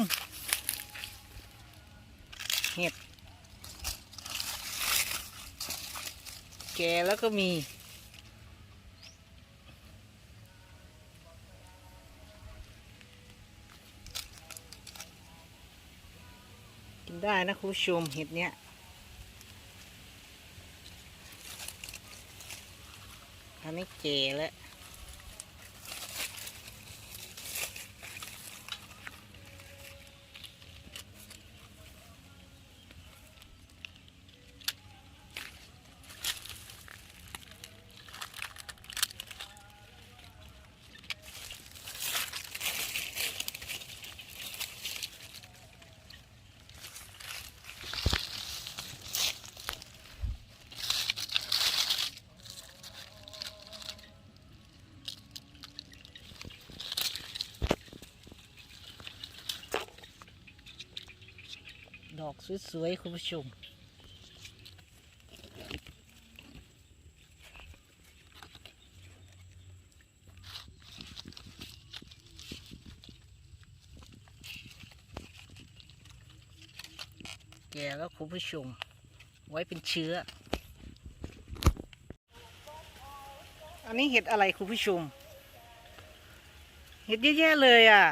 มเห็ด แก่แล้วก็มี กินได้นะคุณผู้ชมเห็ดเนี้ยอันนี้แก่แล้ว ดอกสวยๆคุณผู้ชมแก่แล้วคุณผู้ชม ไว้เป็นเชื้อ อันนี้เห็ดอะไรคุณผู้ชม เห็ดเยอะแยะเลยอะ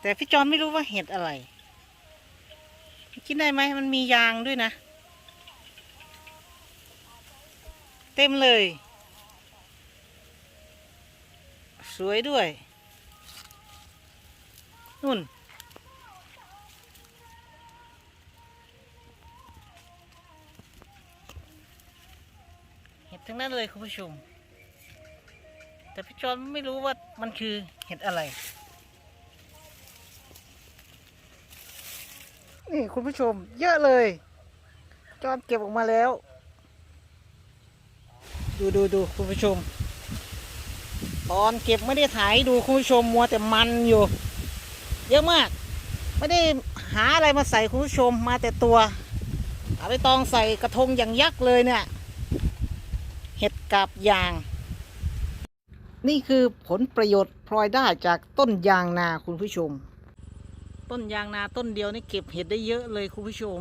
แต่พี่จอนไม่รู้ว่าเห็ดอะไร กินได้ไหมมันมียางด้วยนะ เต็มเลย สวยด้วยนุ่นเห็ดทั้งนั้นเลยคุณผู้ชม แต่พี่จอนไม่รู้ว่ามันคือเห็ดอะไร นี่คุณผู้ชม เยอะเลย จอนเก็บออกมาแล้ว ดูดูดูคุณผู้ชม ตอนเก็บไม่ได้ถ่ายดูคุณผู้ชมมัวแต่มันอยู่ เยอะมาก ไม่ได้หาอะไรมาใส่คุณผู้ชมมาแต่ตัวเอาไปตองใส่กระทงอย่างยักษ์เลยเนี่ย เห็ดกาบยาง นี่คือผลประโยชน์พลอยได้จากต้นยางนาคุณผู้ชม ต้นยางนาต้นเดียวนี่เก็บเห็ดได้เยอะเลยคุณผู้ชม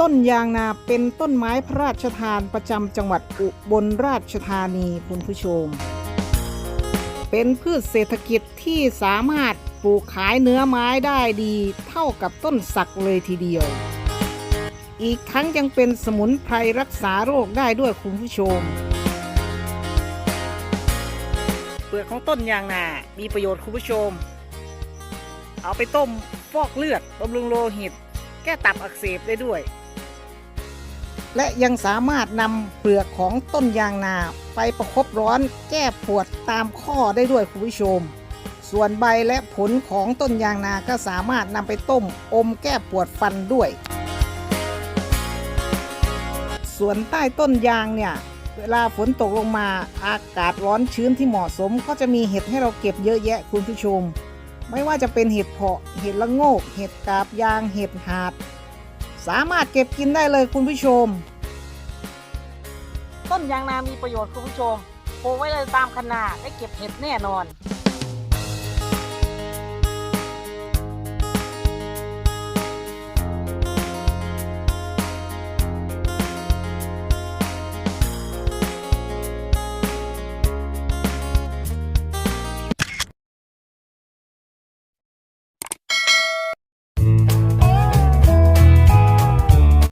ต้นยางนาเป็นต้นไม้พระราชทานประจำจังหวัดอุบลราชธานีคุณผู้ชม เป็นพืชเศรษฐกิจที่สามารถปลูกขายเนื้อไม้ได้ดีเท่ากับต้นสักเลยทีเดียว อีกทั้งยังเป็นสมุนไพรรักษาโรคได้ด้วยคุณผู้ชม ลือกของต้นยางนา มีประโยชน์คุณผู้ชม เอาไปต้มฟอกเลือดบำรุงโลหิต แก้ตับอักเสบได้ด้วย และยังสามารถนำเปลือกของต้นยางนาไปประคบร้อนแก้ปวดตามข้อได้ด้วยคุณผู้ชม ส่วนใบและผลของต้นยางนาก็สามารถนำไปต้มอมแก้ปวดฟันด้วย ส่วนใต้ต้นยางเนี่ย เวลาฝนตกลงมาอากาศร้อนชื้นที่เหมาะสม ก็จะมีเห็ดให้เราเก็บเยอะแยะคุณผู้ชม ไม่ว่าจะเป็นเห็ดเพาะเห็ดละโงก เห็ดกาบยาง เห็ดหาด สามารถเก็บกินได้เลยคุณผู้ชม ต้นยางนามีประโยชน์คุณผู้ชมปลูกไว้เลยตามขนาดได้เก็บเห็ดแน่นอน